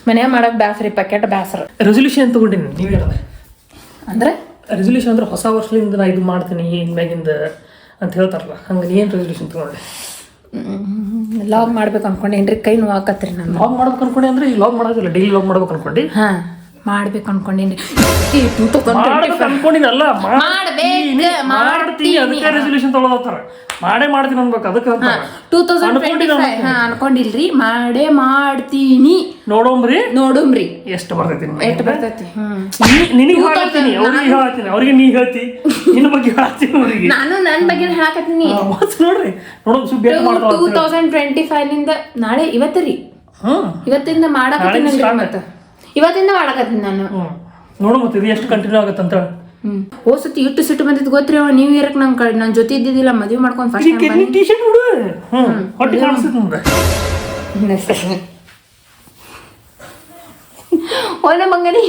ಮನ್ಯಾಗ ಮಾಡಕ್ ಬ್ಯಾಸರಿ ಪ್ಯಾಕೆಟ್ ಬ್ಯಾಸರ ರೆಸೊಲ್ಯೂಷನ್ ತಗೊಂಡಿನಿ ನೀವು ಹೇಳ ಅಂದ್ರೆ ರೆಸೊಲ್ಯೂಷನ್ ಅಂದ್ರೆ ಹೊಸ ವರ್ಷದಿಂದ ನಾ ಇದು ಮಾಡ್ತೀನಿ ಇನ್ಮ್ಯಾಗಿಂದ ಅಂತ ಹೇಳ್ತಾರಲ್ಲ ಹಂಗೆ ಏನು ರೆಸೊಲ್ಯೂಷನ್ ತಗೊಂಡೆ ಲಾಗ್ ಮಾಡ್ಬೇಕು ಅನ್ಕೊಂಡೇನ್ರಿ ಕೈ ನೋವು ಹಾಕತ್ರಿ ನಾನು ಲಾಗ್ ಮಾಡ್ಬೇಕು ಅನ್ಕೊಂಡೆ ಅಂದ್ರೆ ಈ ಲಾಗ್ ಮಾಡೋದಿಲ್ಲ ಡೈಲಿ ಲಾಗ್ ಮಾಡ್ಬೇಕು ಅನ್ಕೊಂಡು ಹಾ ಮಾಡ್ಬೇಕು ಅನ್ಕೊಂಡಿನಿ. ಟೂ ಮಾಡ್ಬೇಕು ಅನ್ಕೊಂಡಿನಲ್ಲ ಮಾಡ್ತೀನಿ. ಅದಕ್ಕೆ ರೆಸಲ್ಯೂಷನ್ ತೊಗೊಳತ್ತಾರ ಮಾಡೇ ಮಾಡ್ತೀನಿ ಅನ್ಬೇಕು ಅದಕ್ಕೆ ಟೂ ತೌಸಂಡ್ ಟ್ವೆಂಟಿ ಫೈವ್ ಅನ್ಕೊಂಡಿಲ್ರಿ. ಮಾಡೇ ಮಾಡ್ತೀನಿ. ನೋಡೋಮ್ರಿ. ನೋಡೋಮ್ರಿ. ಎಷ್ಟು ಬರ್ತೈತಿ ಎಷ್ಟು ಬರ್ತೈತಿ? ನಿನಗೆ ಹೇಳ್ತೀನಿ ಅವ್ರಿಗೆ ಹೇಳ್ತೀನಿ ಅವ್ರಿಗೆ ನೀ ಹೇಳ್ತಿ. ನಿನ್ನ ಬಗ್ಗೆ ಹೇಳ್ತೀನಿ ಅವ್ರಿಗೆ. ನಾನು ನನ್ನ ಬಗ್ಗೆ ಹೇಳಕತ್ತೀನಿ. ನೋಡ್ರಿ. ನೋಡೋ ಸುಬ್ಬಿ ಟೂ ತೌಸಂಡ್ ಟ್ವೆಂಟಿ ಫೈವ್ನಿಂದ ನಾಳೆ ಇವತ್ತು ರೀ ಇವತ್ತಿಂದ ಮಾಡಕ್ಕೆ ಮತ್ತೆ. ಇವತ್ತಿಂದ ಮಾಡಕತ್ತೀನಿ ನಾನು. ನೋಡಿ ಮತ್ತೆ ಇದು ಎಷ್ಟು ಕಂಟಿನ್ಯೂ ಆಗತ್ತೆ ಅಂತ. ಹ್ಮ್. ಓ ಸತಿ ಇಟ್ಟು ಸಿಟ್ಟು ಬಂದಿದ್ದು ಗೊತ್ತ್ರಿ ಅವ ನ್ಯೂ ಇಯರ್ಕ್ ನನ್ ಕಡೆ ನನ್ನ ಜೊತೆ ಇದ್ದಿದ್ದಿಲ್ಲ ಮದುವೆ ಮಾಡ್ಕೊಂಡು ಫಸ್ಟ್ ಟೈಮ್ ಟಿ ಶರ್ಟ್ ಹುಡು ಹ್ಮ್. ಹೊಟ್ಟೆ ಓನ ಮಂಗನಿ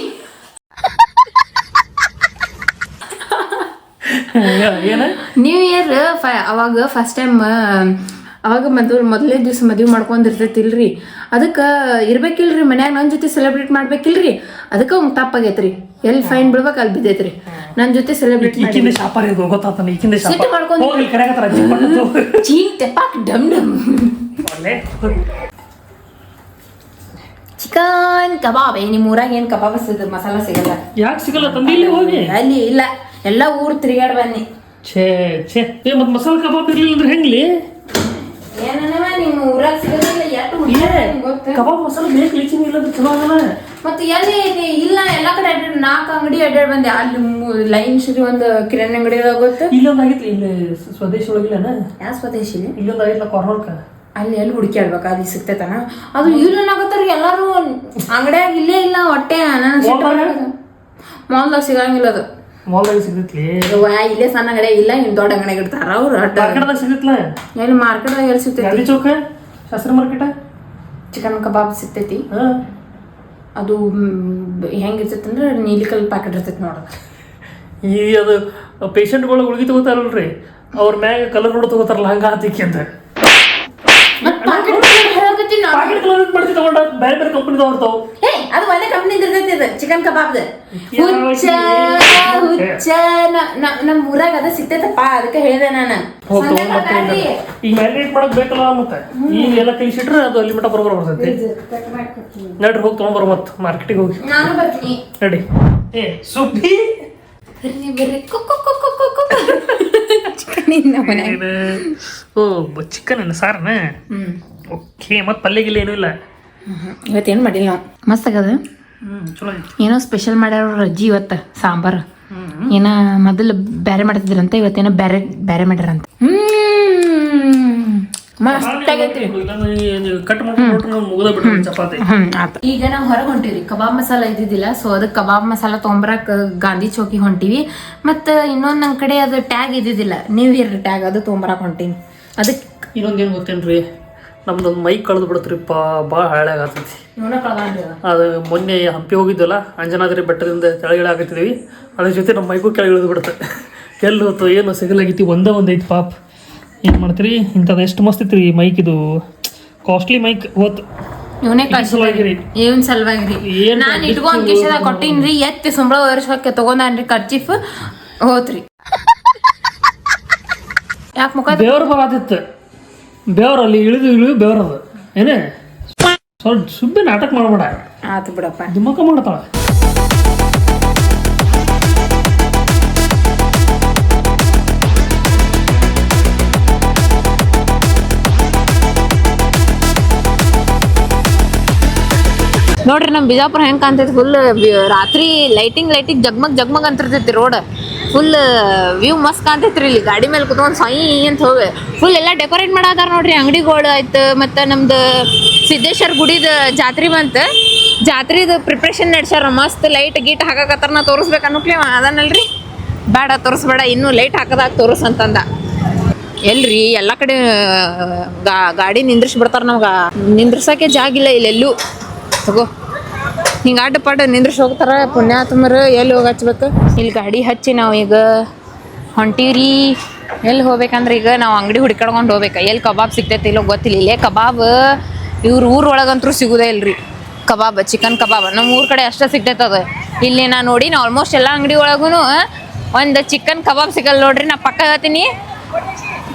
ಏನ? ನ್ಯೂ ಇಯರ್ ಅವಾಗ ಫಸ್ಟ್ ಟೈಮ್ ಅವಾಗ ಮದುವೆ ಮೊದಲೇ ದಿವ್ಸ ಮದುವೆ ಮಾಡ್ಕೊಂಡಿರ್ತೈತಿಲ್ರಿ ಅದಕ್ಕೆ ಇರ್ಬೇಕಿಲ್ರಿ ಮನ್ಯಾಗ ನನ್ನ ಜೊತೆ ಸೆಲೆಬ್ರೇಟ್ ಮಾಡ್ಬೇಕಿಲ್ರಿ. ಅದಕ್ಕೆ ಅವ್ನು ತಪ್ಪಾಗೈತ್ರಿ ಎಲ್ಲಿ ಫೈನ್ ಬಿಡ್ಬೇಕು ಅಲ್ಲಿ ಬಿದ್ದೈತ್ರಿ. ನನ್ನ ಜೊತೆ ಸೆಲೆಬ್ರೇಟ್ ಮಾಡಿ ಈಕಿಂದ ಶಾಪಾರ ಇದು ಗೊತ್ತಾತನ ಈಕಿಂದ ಶಾಪ ಸಿಟ್ಟು ಮಾಡ್ಕೊಂಡು- ಹೋಗಿ ಕರೆಯಕತ್ತಾರ ಅಜ್ಜಿ ಚೀನ್ ತೆಪ್ಪಾಕ್ ಡಮ್ ಡಮ್. Chicken kebab. ನಿಮ್ಮ ಊರಾಗ ಏನು ಕಬಾಬ್ ಸಿಗ ಮಸಾಲ ಸಿಗಲ್ಲ? ಯಾಕೆ ಸಿಗಲ್ಲ? ತಂದಿ ಇಲ್ಲಿ ಹೋಗಿ. ಅಲ್ಲಿ ಇಲ್ಲ. ಎಲ್ಲ ಊರ್ ತಿರುಗಾಡ್ ಬನ್ನಿ. ಛೇ ಛೇ. ಏ ಮತ್ತೆ ಮಸಾಲ ಕಬಾಬ್ ಇರ್ಲಿಲ್ಲ ಅಂದ್ರೆ ಹೆಂಗ್ಲಿ? ಏನವ ನಿಮ್ಮ ಊರಾಗ ಸಿಗೋದಿಲ್ಲ ಎಷ್ಟು ನಿಂಗ್ ಗೊತ್ತ? ಕಬಾಬ್ ಮಸಾಲೆ ಬೇಕು ಲಿಚಿನ ಇಲ್ಲದ ಚಲೋ ಮತ್ತೆ ಎಲ್ಲಿ ಐತಿ? ಇಲ್ಲ ಎಲ್ಲಾ ಕಡೆ ಅಡ್ಡಾಡಿ ನಾಲ್ಕು ಅಂಗಡಿ ಅಡ್ಡಾಡಿ ಬಂದೆ. ಅಲ್ಲಿ ಲೈನ್ ಶ್ರೀ ಒಂದು ಕಿರಾಣಿ ಅಂಗಡಿ ಗೊತ್ತಾ ಗೊತ್ತ? ಇಲ್ಲೊಂದು ಆಗಿತ್ತು ಇಲ್ಲಿ ಸ್ವದೇಶಿ ಒಳಗಿಲ್ಲನ? ಯಾವ ಸ್ವದೇಶಿ ಇಲ್ಲೊಂದು ಆಗಿಲ್ಲ ಕಾರ್ನರ್ಕ ಅಲ್ಲಿ ಎಲ್ಲಿ ಹುಡುಕ್ಯಾಡ್ಬೇಕು ಅಲ್ಲಿ ಸಿಗ್ತೈತನ ಅದು ಇಲ್ಲ ಆಗತ್ತಾರ ಎಲ್ಲಾರು ಅಂಗಡಿಯಾಗ ಇಲ್ಲೇ ಇಲ್ಲ ಹೊಟ್ಟೆ ಮಾಲ್ದಾಗ ಸಿಗಂಗಿಲ್ಲ ಅದು. ಮಾಲ್ದಾಗ ಸಿಗತ್ಲಿ ಇಲ್ಲೇ ಸಣ್ಣ ಅಂಗಡಿ ಇಲ್ಲ ಇನ್ ದೊಡ್ಡ ಅಂಗಡಿ ಇಡ್ತಾರ. ಅವ್ರು ಮಾರ್ಕೆಟ್ದಾಗ ಸಿಗತ್ಲ ಎಲ್ಲಿ ಮಾರ್ಕೆಟ್ದಾಗ ಎಲ್ಲಿ ಸಿಗ್ತೈತಿ? ಚೌಕ ಶಾಸ್ತ್ರ ಮಾರ್ಕೆಟ ಚಿಕನ್ ಕಬಾಬ್ ಸಿಗ್ತೈತಿ. ಅದು ಇರ್ತೈತೆ ಅಂದ್ರೆ ನೀಲಿ ಕಲ್ ಪ್ಯಾಕೆಟ್ ಇರ್ತೈತಿ ನೋಡ. ಈ ಅದು ಪೇಷಂಟ್ಗಳು ಉಳ್ಗಿ ತಗೋತಾರಲ್ರಿ. ಅವ್ರ ಮ್ಯಾಗ ಕಲರ್ ನೋಡಿ ತಗೋತಾರಲ್ಲ ಹಂಗ ಹಾತಿಕ್ಕಿ ಅಂತ. ಪ್ಯಾಕೆಟ್ ಕಲರ್ ಮಾಡ್ತಿ ತಗೊಂಡ? ಬೇರೆ ಬೇರೆ ಕಂಪನಿದವ್ರು ತಾವು ಹೇ ಅದು ಒಂದೇ ಕಂಪ್ನಿ ಇರ್ತೈತಿ ಅದು ಚಿಕನ್ ಕಬಾಬ್ದು ಹುಚ್ಚ ಹುಚ್ಚ ನ- ನ- ನಮ್ ಊರಾಗ ಅದ ಸಿಗ್ತೈತಪ್ಪ ಅದಕ್ಕೆ ಹೇಳಿದೆ ನಾನು. ಹೋಗ್ ಸಂಜೆ ತಗೊಂಡ್ ಮತ್ತೆ ಬರ್ತಾರ್ರಿ. ಈಗ ಮ್ಯಾರಿನೇಟ್ ಮಾಡಕ್ ಬೇಕಲ್ಲ ಮತ್ತೆ? ಈಗ ಎಲ್ಲ ಕಲಿಸಿಟ್ರೆ ಅದು ಅಲ್ಲಿ ಮಟ್ಟ ಬರೋಬರ ಬರ್ತೈತಿ. ನಡ್ರಿ ಹೋಗಿ ತಗೊಂಬರೋ ಮತ್ ಮಾರ್ಕೆಟಿಗೆ ಹೋಗಿ. ನಾನು ಬರ್ತೀನಿ. ನಡಿ. ಏ ಸುಬ್ಬಿ. ಬರ್ರಿ ಬರ್ರಿ. ಕುಕ್ಕು ಕುಕ್ಕು ಕುಕ್ಕು ಚಿಕನ್ ಇನ್ನ ಮನ್ಯಾಗ ಓ ಚಿಕನ್ ಸಾರನ? ಹ್ಮ್. ಓಕೆ ಮತ್ತೆ ಪಲ್ಯ ಗಿಲ್ಯ ಏನೂ ಇಲ್ಲ. ಇವತ್ತೇನು ಮಾಡಿಲ್ಲ. ನಾವು ಮಸ್ತ್ ಆಗದ? ಹ್ಮ್ ಚಲೋ ಐತಿ ಏನೋ ಸ್ಪೆಷಲ್ ಮಾಡ್ಯಾರ ರಜ್ಜಿ ಇವತ್ತು ಸಾಂಬಾರ್. ಏನ ಮೊದಲು ಬ್ಯಾರೆ ಮಾಡ್ತಿದ್ರಂತ ಇವತ್ತೇನೋ ಬ್ಯಾರೆ ಬ್ಯಾರೆ ಮಾಡ್ಯಾರಂತ. ಹ್ಮ್. ಮಸ್ತ್ ಆಗೈತ್ರಿ. ಕಟ್ ಮಾಡ್ಕೊಂಡು ಮುಗಿದ ಚಪಾತಿ. ಈಗ ನಾವು ಹೊರಗೆ ಹೊಂಟಿವ್ರಿ ಕಬಾಬ್ ಮಸಾಲ ಇದ್ದಿದ್ದಿಲ್ಲ ಸೊ ಅದಕ್ಕೆ ಕಬಾಬ್ ಮಸಾಲ ತೊಗೊಂಬರಕ್ ಗಾಂಧಿ ಚೌಕಿ ಹೊಂಟಿವಿ. ಮತ್ತ ಇನ್ನೊಂದು ನನ್ನ ಕಡೆ ಅದು ಟ್ಯಾಗ್ ಇದ್ದಿದ್ದಿಲ್ಲ ನೀವು ಇರ್ರಿ ಟ್ಯಾಗ್ ಅದು ತೊಗೊಂಬರಕ್ ಹೊಂಟೀನಿ. ಅದಕ್ಕೆ ಇನ್ನೊಂದು ಏನು ಗೊತ್ತೇನ್ರಿ? ನಮ್ದೊಂದು ಮೈಕ್ ಕಳೆದು ಬಿಡತ್ರಿಪ್ಪ ಭಾಳ ಹಳೆ ಆಗತ್ತೈತಿ ಅದು. ಮೊನ್ನೆ ಹಂಪಿ ಹೋಗಿದ್ವಲ್ಲ ಅಂಜನಾದ್ರಿ ಬೆಟ್ಟದಿಂದ ಕೆಳಗಿಳ ಆಗತ್ತಿದ್ವಿ ಅದ್ರ ಜೊತೆ ನಮ್ಮ ಮೈಕು ಕೆಳಗೆ ಇಳಿದು ಬಿಡುತ್ತೆ ಎಲ್ಲಿ ಹೋತು ಏನು ಸಿಗಲಾಗೈತಿ ಒಂದೇ ಒಂದು ಐತಿ ಪಾಪ್. ಏನು ಮಾಡ್ತೀರಿ? ಇಂಥದ್ದು ಎಷ್ಟು ಮಸ್ತ್ ಐತ್ರಿ ಮೈಕ್ ಇದು. ಕಾಸ್ಟ್ಲಿ ಮೈಕ್ ಹೋತು ಇವನೇ ಇವನ್ ಸಲುವಾಗಿ ನಾನು ಇಟ್ಕೊಂಡ್ ಕಿಶದ ಕೊಟ್ಟಿನ್ರಿ ಎತ್ತಿ ಸುಂಬಳ ಕರ್ಚಿಫ್. ಹೋತ್ರಿ. ಯಾಕೆ ಮುಖ ದೇವ್ರ ಬರತ್ತಿತ್ತು ಬೆವ್ರು ಅಲ್ಲಿ ಇಳಿದು ಇಳಿದು ಬೇವರದು. ಏನೇ? ಸ್ವಲ್ಪ ಸುಬ್ಬಿ ನಾಟಕ ಮಾಡಬೇಡ. ಆತು ಬಿಡಪ್ಪ. ದಿಮ್ಮಕ್ಕ ಮಾಡ್ತಾಳೆ. ನೋಡ್ರಿ ನಮ್ಮ ಬಿಜಾಪುರ ಹೆಂಗೆ ಕಾಣ್ತೈತಿ ಫುಲ್ ರಾತ್ರಿ ಲೈಟಿಂಗ್ ಲೈಟಿಂಗ್ ಜಗ್ಮಗ್ ಜಗ್ಮಗ್ ಅಂತಿರ್ತೈತಿ ರೋಡ್ ಫುಲ್ ವ್ಯೂ ಮಸ್ತ್ ಕಾಣ್ತೈತ್ರಿ ಇಲ್ಲಿ. ಗಾಡಿ ಮೇಲೆ ಕುತ್ಕೊಂಡು ಸಾಯಿ ಅಂತ ಹೋಗಿ ಫುಲ್ ಎಲ್ಲ ಡೆಕೋರೇಟ್ ಮಾಡಾದಾರ ನೋಡ್ರಿ. ಅಂಗಡಿಗಳು ಆಯ್ತು, ಮತ್ತು ನಮ್ದು ಸಿದ್ದೇಶ್ವರ ಗುಡಿದ ಜಾತ್ರೆ ಬಂತು. ಜಾತ್ರೆದು ಪ್ರಿಪ್ರೇಷನ್ ನಡ್ಸ್ಯಾರ. ಮಸ್ತ್ ಲೈಟ್ ಗೀಟ್ ಹಾಕಾಕತ್ತಾರ ನಾ ತೋರಿಸ್ಬೇಕು ಅನ್ನೋಕ್ಲಿ ಅದನ್ನಲ್ರಿ ಬೇಡ ತೋರಿಸ್ಬೇಡ. ಇನ್ನೂ ಲೈಟ್ ಹಾಕದಾಗ ತೋರಿಸ್ ಅಂತಂದ. ಎಲ್ರಿ, ಎಲ್ಲ ಕಡೆ ಗಾಡಿ ನಿಂದ್ರಿಸಿ ಬಿಡ್ತಾರ ನಮ್ಗೆ. ನಿಂದ್ರಸಕ್ಕೆ ಜಾಗ ಇಲ್ಲ ಇಲ್ಲೆಲ್ಲೂ. ತಗೋ. ಹಿಂಗೆ ಅಡ್ಡ ಪಡ್ಡ ನಿಂದ್ರಿಸಿ ಹೋಗ್ತಾರ ಪುಣ್ಯಾತ್ಮರು ಎಲ್ಲಿ ಹೋಗಿ ಹಚ್ಬೇಕು? ಇಲ್ಲಿ ಗಾಡಿ ಹಚ್ಚಿ ನಾವು ಈಗ ಹೊಂಟೀವ್ರಿ. ಎಲ್ಲಿ ಹೋಗ್ಬೇಕಂದ್ರೆ ಈಗ ನಾವು ಅಂಗಡಿ ಹುಡ್ಕಡ್ಕೊಂಡು ಹೋಗ್ಬೇಕು. ಎಲ್ಲಿ ಕಬಾಬ್ ಸಿಗ್ತೈತಿ ಇಲ್ಲೋ ಗೊತ್ತಿಲ್ಲ. ಇಲ್ಲೇ ಕಬಾಬ್ ಇವ್ರ ಊರ್ ಒಳಗಂತೂ ಸಿಗುದೇ ಇಲ್ರಿ. ಕಬಾಬ್ ಚಿಕನ್ ಕಬಾಬ್ ನಮ್ಮ ಊರ ಕಡೆ ಅಷ್ಟೇ ಸಿಗ್ತೈತೆ ಅದು. ಇಲ್ಲಿ ನಾ ನೋಡಿ ನಾ ಆಲ್ಮೋಸ್ಟ್ ಎಲ್ಲ ಅಂಗಡಿ ಒಳಗೂ ಒಂದು ಚಿಕನ್ ಕಬಾಬ್ ಸಿಗಲ್ಲ ನೋಡ್ರಿ ನಾ ಪಕ್ಕ ಹೇಳ್ತೀನಿ.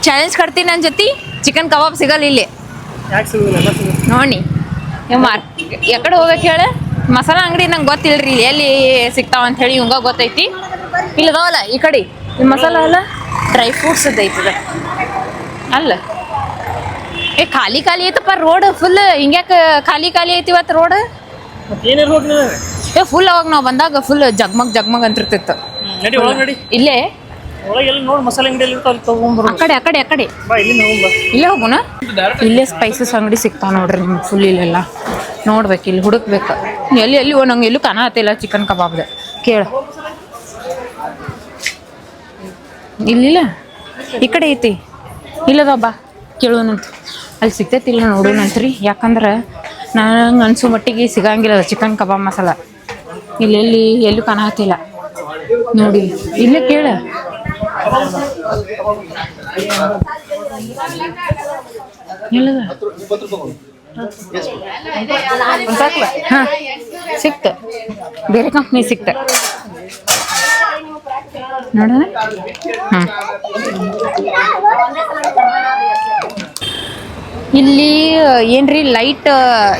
ಚಾಲೆಂಜ್ ಕಟ್ತೀನಿ ನನ್ನ ಜೊತೆ. ಚಿಕನ್ ಕಬಾಬ್ ಸಿಗಲ್ಲ ಇಲ್ಲಿ. ನೋಡಿ. ಮಾರ್ ಎಕಡೆ ಹೋಗ್ಬೇಕು ಹೇಳ. ಮಸಾಲ ಅಂಗಡಿ ನಂಗೆ ಗೊತ್ತಿಲ್ರಿ ಎಲ್ಲಿ ಸಿಗ್ತಾವ ಅಂತ ಹೇಳಿ ಹಿಂಗ ಗೊತ್ತೈತಿ. ಇಲ್ಲದವಲ್ಲ ಈ ಕಡೆ ಈ ಮಸಾಲ ಅಲ್ಲ? ಡ್ರೈ ಫ್ರೂಟ್ಸ್ ಐತದ. ಅಲ್ಲ. ಏ ಖಾಲಿ ಖಾಲಿ ಐತಪ್ಪ ರೋಡ್ ಫುಲ್ ಹಿಂಗ್ಯಾಕ ಖಾಲಿ ಖಾಲಿ ಐತಿ ಇವತ್ತು ರೋಡ್ ಏ ಫುಲ್ ಅವಾಗ ನಾವು ಬಂದಾಗ ಫುಲ್ ಜಗ್ಮಗ್ ಜಗ್ಮಗ್ ಅಂತಿರ್ತಿತ್ತು. ಇಲ್ಲೇ? ಒಳಗೆ ಎಲ್ಲಿ ನೋಡಿ ಮಸಾಲೆ ಅಂಗಡಿಯಲ್ಲಿ ಇರ್ತಾವ ಅಲ್ಲಿ ತಗೊಂಡ್ಬರು ಆ ಕಡೆ ಆ ಕಡೆ ಆ ಕಡೆ ಇಲ್ಲಿ ನಾವು ಬಾ. ಇಲ್ಲೇ ಹೋಗೋಣ ಇಲ್ಲೇ ಸ್ಪೈಸಸ್ ಅಂಗಡಿ ಸಿಗ್ತಾವ ನೋಡ್ರಿ ನಿಮ್ಗೆ ಫುಲ್ ಇಲ್ಲೆಲ್ಲ. ನೋಡ್ಬೇಕು, ಇಲ್ಲಿ ಹುಡುಕ್ಬೇಕು. ಎಲ್ಲಿ ಎಲ್ಲಿ ಓ, ನಂಗೆ ಎಲ್ಲೂ ಕಾಣತ್ತಿಲ್ಲ ಚಿಕನ್ ಕಬಾಬ್ದು. ಕೇಳು. ಇಲ್ಲಿಲ್ಲ? ಈ ಕಡೆ ಐತಿ. ಇಲ್ಲದಬ್ಬ ಕೇಳೋಣಂತ ಅಲ್ಲಿ ಸಿಗ್ತೈತಿಲ್ಲ ನೋಡೋಣಂತ್ರಿ ಯಾಕಂದ್ರೆ ನಂಗೆ ಅನ್ಸೋ ಮಟ್ಟಿಗೆ ಸಿಗಂಗಿಲ್ಲ ಚಿಕನ್ ಕಬಾಬ್ ಮಸಾಲ. ಇಲ್ಲೆಲ್ಲಿ ಎಲ್ಲೂ ಕಾಣತ್ತಿಲ್ಲ ನೋಡಿ, ಇಲ್ಲ ಕೇಳ. ಎಲ್ಲದ ಹಾ ಸಿಕ್ತ. ಬೇರೆ ಕಂಪ್ನಿ ಸಿಕ್ತ. ನೋಡೋಣ. ಹಾಂ ಇಲ್ಲಿ, ಏನ್ರಿ ಲೈಟ್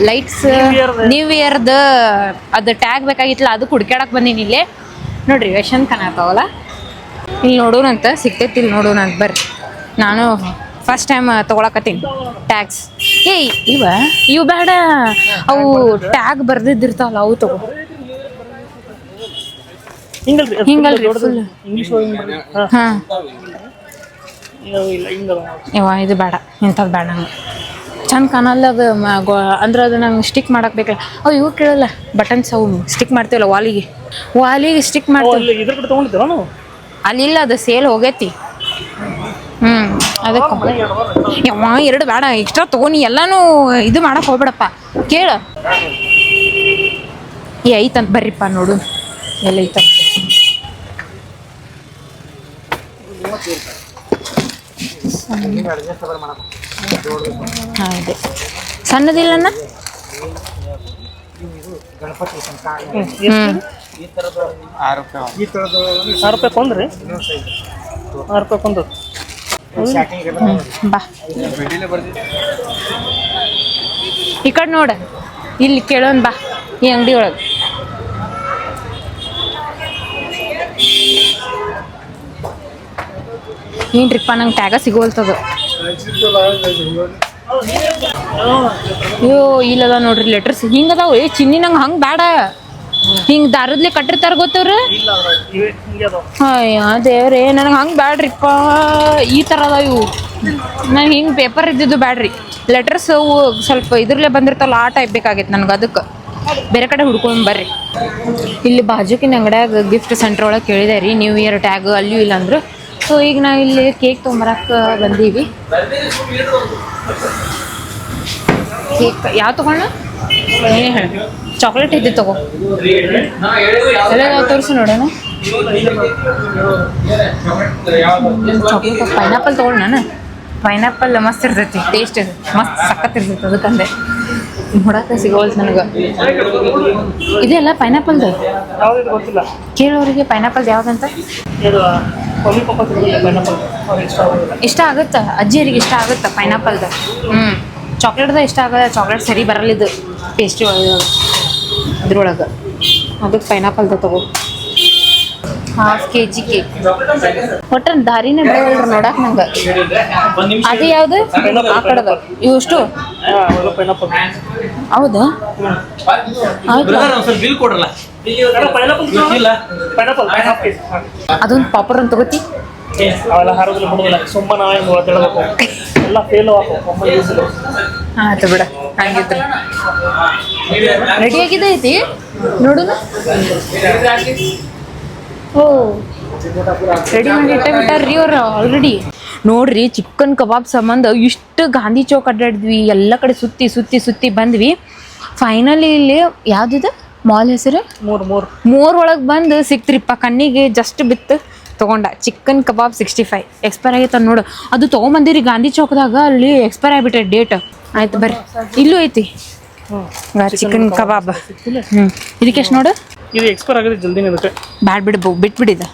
ಲೈಟ್ಸ್ ನ್ಯೂ ಇಯರ್ದ ಅದು ಟ್ಯಾಗ್ ಬೇಕಾಗಿತ್ತಲ್ಲ, ಅದು ಹುಡ್ಕ್ಯಾಡಕ್ ಬಂದೀನಿ ಇಲ್ಲೇ. ನೋಡ್ರಿ ವ್ಯಶನ್ ಕಾಣತ್ತಾವಲ್ಲ ಇಲ್ಲಿ ನೋಡೋಣಂತ ಸಿಕ್ತೈತಿ ಇಲ್ಲಿ ನೋಡೋಣಂತ. ಬರ್ರಿ. ನಾನು ಫಸ್ಟ್ ಟೈಮ್ ತಗೊಳಕತ್ತೀನಿ. ಟ್ಯಾಗ್ಸ್ ಏಯ್ ಇವ ಇವು ಬೇಡ ಅವು ಟ್ಯಾಗ್ ಬರ್ದಿದ್ದಿರ್ತಾವಲ್ಲ ಅವು ತಗೋ. ಹಿಂಗಲ್ರಿ full. ಹಾಂ. ಯವ್ವ ಇದು ಬೇಡ ಇಂಥದ್ದು ಬೇಡ ನಂಗೆ. ಚಂದ ಕಾಣಲ್ಲ ಅದು ಅಂದ್ರೆ ಅದು ನಂಗೆ ಸ್ಟಿಕ್ ಮಾಡಕ್ ಬೇಕಲ್ಲ. ಅವು ಇವು ಕೇಳಲ್ಲ ಬಟನ್ಸ್ ಅವು ಸ್ಟಿಕ್ ಮಾಡ್ತೀವಲ್ಲ ವಾಲಿಗೆ ವಾಲಿಗೆ ಸ್ಟಿಕ್ ಮಾಡ್ತೇವೆ. ಅಲ್ಲಿಲ್ಲ ಅದು ಸೇಲ್ ಹೋಗೈತಿ. ಹ್ಮ್ ಅದಕ್ಕೆ ಯವ್ವ ಎರಡು ಬೇಡ ಎಕ್ಸ್ಟ್ರಾ ತಗೋನಿ ಎಲ್ಲಾನು ಇದು ಮಾಡಕ್ ಹೋಗ್ಬೇಡಪ್ಪ. ಕೇಳ. ಏ ಐತಂತ ಬರ್ರಿಪ್ಪ ನೋಡು. ಎಲ್ಲ ಐತಂತ ಅದೇ ಸಣ್ಣದಿಲ್ಲಣ್ಣ? ಆರು ರೂಪಾಯಿ ಕೊಂದ್ರಿ ಆರು ರೂಪಾಯಿ ಕೊಂದು ಬಾ. ಈ ಕಡೆ ನೋಡ. ಇಲ್ಲಿ ಕೇಳೋನ್ ಬಾ ಈ ಅಂಗಡಿ ಒಳಗೆ. ಏನ್ರಿಪ್ಪ ನಂಗೆ ಟ್ಯಾಗ ಸಿಗೋಲ್ತದ. ಅಯ್ಯೋ ಇಲ್ಲದ ನೋಡ್ರಿ ಲೆಟರ್ಸ್ ಹಿಂಗದಾವ ಏ ಚಿನ್ನಿ ನಂಗೆ ಹಂಗೆ ಬೇಡ ಹಿಂಗೆ ದಾರದ್ಲೆ ಕಟ್ಟಿರ್ತಾರ ಗೊತ್ತವ್ರು? ಅಯ್ಯ ದೇವ್ರೇ ನನಗೆ ಹಂಗೆ ಬ್ಯಾಡ್ರಿಪ್ಪ. ಈ ಥರ ಅದಾವ ಇವು. ನಾನು ಹಿಂಗ್ ಪೇಪರ್ ಇದ್ದಿದ್ದು ಬ್ಯಾಡ್ರಿ. ಲೆಟರ್ಸ್ ಸ್ವಲ್ಪ ಇದ್ರಲ್ಲೇ ಬಂದಿರ್ತಲ್ಲ ಆ ಟೈಪ್ ಬೇಕಾಗೈತೆ ನನಗೆ ಅದಕ್ಕೆ ಬೇರೆ ಕಡೆ ಹುಡ್ಕೊಂಡು ಬರ್ರಿ. ಇಲ್ಲಿ ಬಾಜುಕಿನ ಅಂಗಡ್ಯಾಗ ಗಿಫ್ಟ್ ಸೆಂಟರ್ ಒಳಗೆ ಕೇಳಿದೆ ರೀ ನ್ಯೂ ಇಯರ್ ಟ್ಯಾಗ್ ಅಲ್ಲಿಯೂ ಇಲ್ಲ ಅಂದ್ರು. ಸೊ ಈಗ ನಾವು ಇಲ್ಲಿ ಕೇಕ್ ತೊಗೊಂಬರಕ್ಕೆ ಬಂದೀವಿ. ಕೇಕ್ ಯಾವ ತಗೊಂಡ ಚಾಕ್ಲೇಟ್ ಇದ್ದು ತಗೋ. ಎಲ್ಲ ತೋರಿಸು ನೋಡೋಣ. ಚಾಕ್ಲೇಟ್ ಪೈನಾಪಲ್ ತೊಗೊಂಡು ನಾನು. ಪೈನಾಪಲ್ ಮಸ್ತ್ ಇರ್ತೈತಿ ಟೇಸ್ಟ್ ಮಸ್ತ್ ಸಖತ್ ಇರ್ತೈತಿ ಅದಕ್ಕಂದೆ ನೋಡಕ್ಕೆ ಸಿಗೋಲ್ ನನಗೆ. ಇದೆಲ್ಲ ಪೈನಾಪಲ್ದು? ಗೊತ್ತಿಲ್ಲ ಕೇಳೋರಿಗೆ ಪೈನಾಪಲ್ ಯಾವ್ದಂತ? ಇದು ಇಷ್ಟ ಆಗುತ್ತಾ? ಅಜ್ಜಿಯರಿಗೆ ಇಷ್ಟ ಆಗುತ್ತಾ ಪೈನಾಪಲ್ದು? ಹ್ಞೂ ಚಾಕ್ಲೇಟ್ದ ಇಷ್ಟ ಆಗಲ್ಲ, ಚಾಕ್ಲೇಟ್ ಸರಿ ಬರಲಿದ್ದು ಟೇಸ್ಟಿ ಒಳಗೆ ಇದ್ರೊಳಗೆ ಅದಕ್ಕೆ ಪೈನಾಪಲ್ದ ತಗೋ. ಹಾಫ್ ಕೆ ಜಿ ಕೇಕ್ ಒಟ್ಟ ದಾರಿನೇ ಬಿಡವಲ್ರಿ ನೋಡಕ್ ನಂಗೆ. ಅದು ಯಾವ್ದು? ಆ ಕಡೆದ. ಪೈನಾಪಲ್ ಹೌದಾ? ಅದೊಂದು ಪಾಪರ್ ಅಂತ ತಗೋತಿ. ಸುಮ್ಮನೆ ಎಲ್ಲ ಫೇಲ್ ಆಯ್ತು ಬಿಡ. ರೆಡಿ ಆಗಿದೆ ಐತಿ ನೋಡುನ ಓ ರೆಡಿ ಮಾಡಿ ಇಟ್ಟ ಬಿಟ್ಟಾರ್ರಿ ಅವ್ರು ಆಲ್ರೆಡಿ ನೋಡ್ರಿ ಚಿಕನ್ ಕಬಾಬ್ ಸಂಬಂಧ ಇಷ್ಟು ಗಾಂಧಿ ಚೌಕ್ ಅಡ್ಡಾಡಿದ್ವಿ ಎಲ್ಲ ಕಡೆ ಸುತ್ತಿ ಸುತ್ತಿ ಸುತ್ತಿ ಬಂದ್ವಿ. ಫೈನಲಿ ಇಲ್ಲಿ ಯಾವ್ದಿದೆ? ಮಾಲ್ ಹೆಸರು? ಮೂರ್ ಮೂರ್. ಮೂರ್ ಒಳಗೆ ಬಂದು ಸಿಕ್ತ್ರಿಪ್ಪ ಕಣ್ಣಿಗೆ ಜಸ್ಟ್ ಬಿತ್ತು. ತಗೊಂಡ. Chicken kebab sixty five expire ಆಗೈತೆ ನೋಡು. ಅದು ತೊಗೊಂಬಂದಿರಿ ಗಾಂಧಿ ಚೌಕದಾಗ ಅಲ್ಲಿ ಎಕ್ಸ್ಪೈರ್ ಆಗಿಬಿಟ್ಟೆ ಡೇಟ್ ಆಯ್ತು ಬರ್ರಿ. ಇಲ್ಲೂ ಐತಿ. Chicken kebab. ಹ್ಞೂ ಇದಕ್ಕೆ ಎಷ್ಟು ನೋಡು? ಇದು ಎಕ್ಸ್ಪೈರ್ ಆಗಿದೆ ಜಲ್ದಿನೇ ಇದಕ್ಕೆ ಬ್ಯಾಡ್ ಬಿಡು ಬಿಟ್ಬಿಡಿದ.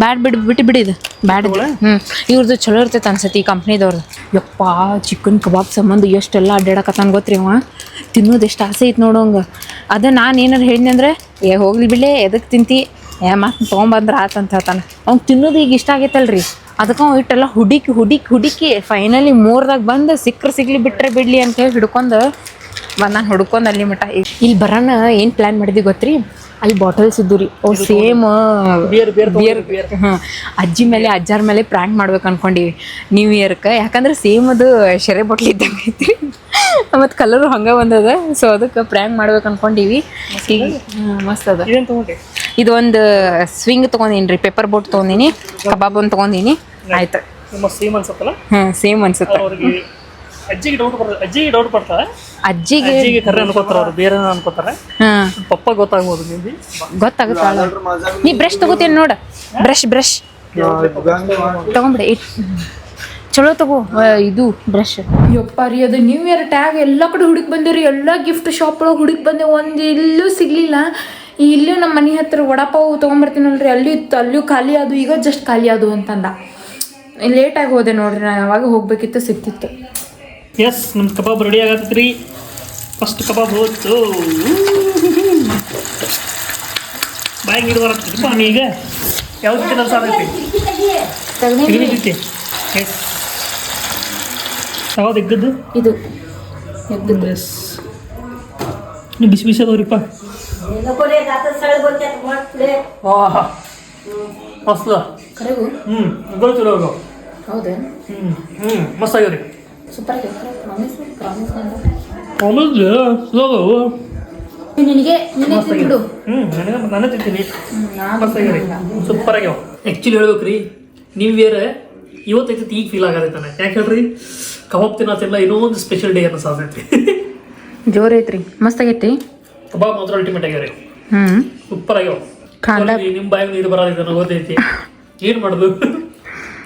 ಬ್ಯಾಡ್ ಬಿಡ್ ಬಿಟ್ಟು ಬಿಡಿದು ಬ್ಯಾಡ್ ಹ್ಞೂ ಇವ್ರದ್ದು ಚಲೋ ಇರ್ತೈತೆ ಅನ್ಸತಿ ಈ ಕಂಪ್ನಿದವ್ರದ್ದು ಯಪ್ಪ ಚಿಕನ್ ಕಬಾಬ್ ಸಂಬಂಧ ಎಷ್ಟೆಲ್ಲ ಅಡ್ಡಾಡಕತ್ತಾನ ಗೊತ್ತ್ರಿ ಅವ? ತಿನ್ನೋದು ಎಷ್ಟು ಆಸೆ ಐತೆ ನೋಡೋಂಗ ಅದ ನಾನು ಏನಾರು ಹೇಳಿದ್ನಿ ಅಂದ್ರೆ ಏ ಹೋಗ್ಲಿ ಬಿಡ್ಲೆ ಎದಕ್ಕೆ ತಿಂತಿ? ಏ, ಮತ್ತೆ ತೊಗೊಂಬಂದ್ರೆ ಆತಂತ ಹೇಳ್ತಾನೆ. ಅವ್ನು ತಿನ್ನೋದು ಈಗ ಇಷ್ಟ ಆಗೈತಲ್ರಿ. ಅದಕ್ಕೆ ಅವ ಇಟ್ಟೆಲ್ಲ ಹುಡುಕಿ ಹುಡುಕಿ ಹುಡುಕಿ ಫೈನಲಿ ಮೂರ್ದಾಗ ಬಂದು ಸಿಕ್ಕರೆ ಸಿಗ್ಲಿ ಬಿಟ್ರೆ ಬಿಡ್ಲಿ ಅಂತ ಹೇಳಿ ಹಿಡ್ಕೊಂಡು ನಾನು ಹುಡ್ಕೊಂಡು ಅಲ್ಲಿ ಮಟ ಇಲ್ಲಿ ಬರೋಣ ಏನು ಪ್ಲ್ಯಾನ್ ಮಾಡಿದ್ವಿ ಗೊತ್ತ್ರಿ? ಅಲ್ಲಿ ಬಾಟಲ್ಸ್ ಇದ್ದು ರೀ ಅವು ಸೇಮ್ ಬಿಯರ್ ಬಿಯರ್ ಬಿಯರ್ ಹಾಂ. ಅಜ್ಜಿ ಮೇಲೆ ಅಜ್ಜಾರ ಮೇಲೆ ಪ್ರ್ಯಾಂಕ್ ಮಾಡ್ಬೇಕು ಅನ್ಕೊಂಡಿವಿ ನ್ಯೂ ಇಯರ್ಗೆ ಯಾಕಂದ್ರೆ ಸೇಮ್ ಅದು ಶೆರೆ ಬಾಟ್ಲಿ ಇದ್ದಂಗೆ ಐತಿ ಮತ್ತು ಕಲರು ಹಂಗೆ ಬಂದದ. ಸೊ ಅದಕ್ಕೆ ಪ್ರ್ಯಾಂಕ್ ಮಾಡ್ಬೇಕು ಅನ್ಕೊಂಡಿವಿ. ಈಗ ಮಸ್ತ್ ಅದ. ಇದೊಂದು ಇದು ಒಂದು ಸ್ವಿಂಗ್ ತೊಗೊಂಡೀನಿ. ರೀ ಪೇಪರ್ ಬೋಟ್ ತಗೊಂಡಿನಿ ಕಬಾಬ್ ಒಂದು ತಗೊಂಡಿನಿ. ಆಯ್ತು. ಸೇಮ್ ಅನ್ಸುತ್ತಲ್ಲ? ಹಾಂ ಸೇಮ್ ಅನ್ಸುತ್ತೆ. ಅಜ್ಜಿಗೆ ಡೌಟ್ ಬರ್ತದೆ ಅಜ್ಜಿಗೆ ಡೌಟ್ ಬರ್ತಾರೆ ಅಜ್ಜಿಗೆ ಅಜ್ಜಿಗೆ ಕರೆ ಅನ್ಕೋತಾರ ಅವ್ರು ಬೇರೆ ಅನ್ಕೋತಾರೆ. ಪಪ್ಪ ಗೊತ್ತಾಗ್ಬೋದು ನಿಮ್ಗೆ? ಗೊತ್ತಾಗುತ್ತಾಳ ನೀ ಬ್ರಷ್ ತಗೋತೀನಿ ನೋಡ. ಬ್ರಷ್ ಬ್ರಷ್ ತಗೊಂಬಿಡಿ ಇಟ್. ಚಲೋ ತಗೋ. ಇದು ಬ್ರಷ್ ಯಪ್ಪ ರೀ ಅದು ನ್ಯೂ ಇಯರ್ ಟ್ಯಾಗ್ ಎಲ್ಲ ಕಡೆ ಹುಡುಕ್ ಬಂದೇವ್ರಿ ಎಲ್ಲ ಗಿಫ್ಟ್ ಶಾಪ್ ಒಳಗೆ ಹುಡುಕ್ ಬಂದೆ. ಒಂದು ಎಲ್ಲೂ ಸಿಗ್ಲಿಲ್ಲ. ಇಲ್ಲೂ ನಮ್ಮ ಮನೆ ಹತ್ರ ವಡಾಪಾವು ತೊಗೊಂಬರ್ತೀನಲ್ರಿ. ಅಲ್ಲೂ ಇತ್ತು ಅಲ್ಲೂ ಖಾಲಿ ಅದು ಈಗ ಜಸ್ಟ್ ಖಾಲಿ ಅದು ಅಂತಂದ. ಲೇಟಾಗಿ ಹೋದೆ ನೋಡ್ರಿ ನಾನು ಯಾವಾಗ ಹೋಗ್ಬೇಕಿತ್ತು ಸಿಕ್ತಿತ್ತು ಎಸ್ ನಮ್ಮ ಕಬಾಬ್ ರೆಡಿ ಆಗತ್ತೈತಿ ರೀ ಫಸ್ಟ್ ಕಬಾಬ್ ಹೋಯ್ತು. ಬಾಯಿಗೆ ನೀರು ಬರತ್ತಪ್ಪ ಈಗ ಯಾವ್ದು ಕೆಲಸ ಆಗೈತಿ ಎಸ್ ಯಾವ್ದು ಎಗ್ಗದ್ದು? ಇದು. ಎಸ್ ನೀವು ಬಿಸಿ ಬಿಸಿ ಅದಾವ್ರಿಪ್ಪ. ಆಹಾ. ಮಸ್ತ್ ಕರೆವು. ಹ್ಞೂ ಗೊತ್ತಿರೋ ಹೌದಾ ಹ್ಞೂ ಹ್ಞೂ ಮಸ್ತ್ ಆಗ್ಯಾವ್ರಿ. ಸೂಪರ್ ಪ್ರಾಮಿಸ್ ನಿನಗೆ ಬಿಡು ಹ್ಞೂ ನನಗೆ ನಾನೇ ತಿಂತೀನಿ. ಸೂಪರ್ ಆಗ್ಯಾವ ಆ್ಯಕ್ಚುಲಿ ಹೇಳ್ಬೇಕು ರೀ ಬೇರೆ ಇವತ್ತು ಐತಿ ಈಗ ಫೀಲ್ ಆಗತೈತಾನೆ ಯಾಕೆ ಹೇಳ್ರಿ? ಕಬಾಬ್ ತಿನ್ನೋತಿಲ್ಲ ಏನೋ ಒಂದು ಸ್ಪೆಷಲ್ ಡೇ ಅನ್ನಿಸ್ತೈತಿ ಜೋರ್ ಐತ್ರಿ. ಮಸ್ತ್ ಆಗೈತಿ ಕಬಾಬ್ ಮಾತ್ರ ಅಲ್ಟಿಮೇಟ್ ಆಗ್ಯಾವ್ರಿ ಹ್ಮ್. ಸೂಪರ್ ಆಗ್ಯಾವ ಖಾಂಡ ನಿಮ್ಮ ಬಾಯಿಗೆ ನೀರು ಬರೋದೈತೆ ನನಗೆ ಗೊತ್ತೈತಿ ಏನು ಮಾಡೋದು?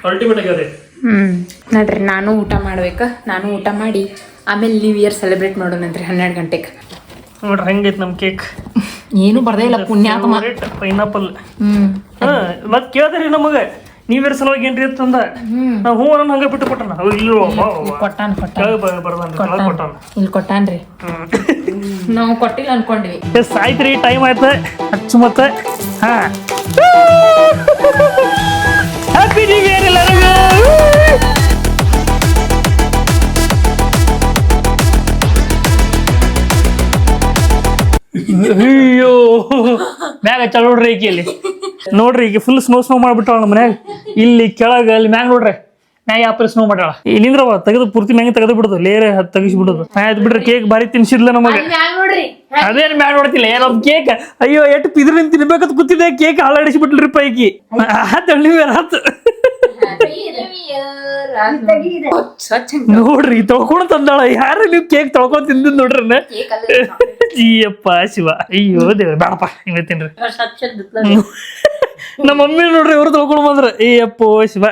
ಅಲ್ಟಿಮೇಟ್ ಆಗ್ಯಾವ್ರಿ ಹ್ಮ್. ನೋಡ್ರಿ ನಾನು ಊಟ ಮಾಡ್ಬೇಕು. ನಾನು ಊಟ ಮಾಡಿ ಆಮೇಲೆ ನ್ಯೂ ಇಯರ್ ಸೆಲೆಬ್ರೇಟ್ ಮಾಡೋಣಂತ್ರಿ ಹನ್ನೆರಡು ಗಂಟೆಗೆ. ನೋಡ್ರಿ ಹೆಂಗೈತೆ ನಮ್ಮ ಕೇಕ್ ಏನು ಬರ್ದೇ ಇಲ್ಲ ಪುಣ್ಯಾತ್ಮ. ಪೈನಾಪಲ್ ಹ್ಮ್. ಹಾ ಮತ್ತೆ ಕೇಳ್ದ್ರಿ ನಮಗೆ. ಇರ್ ಸಲುವಾಗಿ ಏನ್ರಿ ಅಂತಂದ ನಾವು ಹೂ ಅನ್ನೋ ಹಂಗೆ ಬಿಟ್ಟು ಕೊಟ್ಟಣ ಅವ್ ಇಲ್ಲ ಕೊಟ್ಟಾನ ಕೊಟ್ಟಾನ. ಇಲ್ಲಿ ಕೊಟ್ಟಾನ್ರಿ ನಾವು ಕೊಟ್ಟಿಲ್ಲ ಅನ್ಕೊಂಡ್ವಿ. ಎಸ್ ಆಯ್ತು ರೀ ಟೈಮ್ ಆಯ್ತು. ಹಚ್ಚು ಮತ್ತೆ. ಹಾ. ಹ್ಯಾಪಿ ನ್ಯೂ ಇಯರ್ ಎಲ್ಲರಿಗೂ. ಅಯ್ಯೋ. ಮ್ಯಾಗ ಹಚ್ಚಾಳ ನೋಡ್ರಿ ಈಕಿ ಇಲ್ಲಿ. ನೋಡ್ರಿ ಈಗ ಫುಲ್ ಸ್ನೋ ಸ್ನೋ ಮಾಡ್ಬಿಟ್ಟಾಳ ನಮ್ಮ ಮನ್ಯಾಗ. ಇಲ್ಲಿ ಕೆಳಗ ಅಲ್ಲಿ ಮ್ಯಾಗ ನೋಡ್ರಿ. ಮ್ಯಾಗ ಯಾವ ಸ್ನೋ ಮಾಡ್ಯಾಳ? ಇಲ್ಲಿಂದ್ರವ ತೆಗೆದು ಪೂರ್ತಿ ಮ್ಯಾಗ ತೆಗೆದು ಬಿಡುದು. ಲೇರೆ ತೆಗಿಸಿ ಬಿಡುದು ಆಯ್ತು ಬಿಡ್ರಿ ಕೇಕ್ ಬಾರಿ ತಿನ್ಸಿದ್ಲ ನಮಗೆ. ಅದೇನ್ ಮ್ಯಾಗ ನೋಡ್ತಿಲ್ಲ ಏನೋ ಕೇಕ್ ಅಯ್ಯೋ ಎಟ್ ಪಿದ್ರಿಂದ ತಿನ್ಬೇಕಂತ ಕೂತಿದ್ದೆ ಕೇಕ್ ಹಾಳಾಡಿಸ್ಬಿಟ್ಲ್ರಿ ಪೈಕಿ ಹತ್ತಳ್ಳಿ ಹತ್ತು ಸ್ವಚ್ಛ ನೋಡ್ರಿ ತೊಳ್ಕೊಂಡು ತಂದಾಳ. ಯಾರು ನೀವು ಕೇಕ್ ತೊಳ್ಕೊಂಡ್ ತಿಂದಿದ್ ನೋಡ್ರಿ ಜೀಯಪ್ಪ ಶಿವ. ಅಯ್ಯೋ ದೇವ್ರ ಬೇಡಪ್ಪ ಹಿಂಗ ತಿನ್ರಿ. ನಮ್ಮ ಮಮ್ಮಿ ನೋಡ್ರಿ ಇವ್ರು ತೊಳ್ಕೊಂಡು ಬಂದ್ರ. ಅಯ್ಯಪ್ಪೋ ಶಿವ.